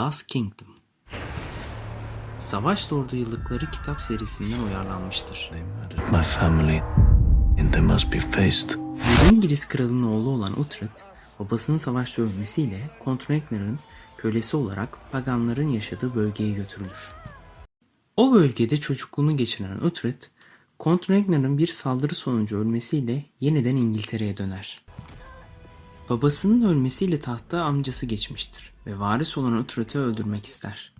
Last Kingdom Savaş Lordu Yıllıkları kitap serisinden uyarlanmıştır. My family, and they must be faced. Bir İngiliz kralının oğlu olan Uhtred, babasının savaşta ölmesiyle Count Ragnar'ın kölesi olarak paganların yaşadığı bölgeye götürülür. O bölgede çocukluğunu geçiren Uhtred, Ragnar'ın bir saldırı sonucu ölmesiyle yeniden İngiltere'ye döner. Babasının ölmesiyle tahta amcası geçmiştir ve varis olan Uhtred'i öldürmek ister.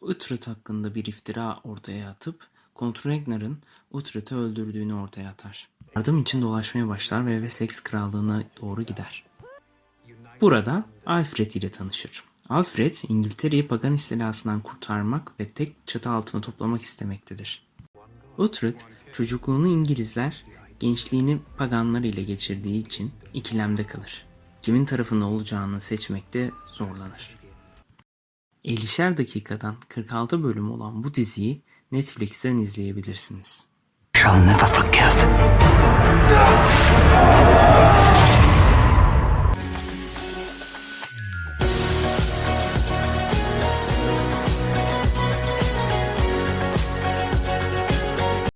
Uhtred hakkında bir iftira ortaya atıp Count Ragnar'ın Uhtred'i öldürdüğünü ortaya atar. Yardım için dolaşmaya başlar ve Wessex krallığına doğru gider. Burada Alfred ile tanışır. Alfred, İngiltere'yi pagan istilasından kurtarmak ve tek çatı altına toplamak istemektedir. Uhtred, çocukluğunu İngilizler, gençliğini paganlar ile geçirdiği için ikilemde kalır. Kimin tarafında olacağını seçmekte zorlanır. 50'şer dakikadan 46 bölüm olan bu diziyi Netflix'ten izleyebilirsiniz. shall never forgive.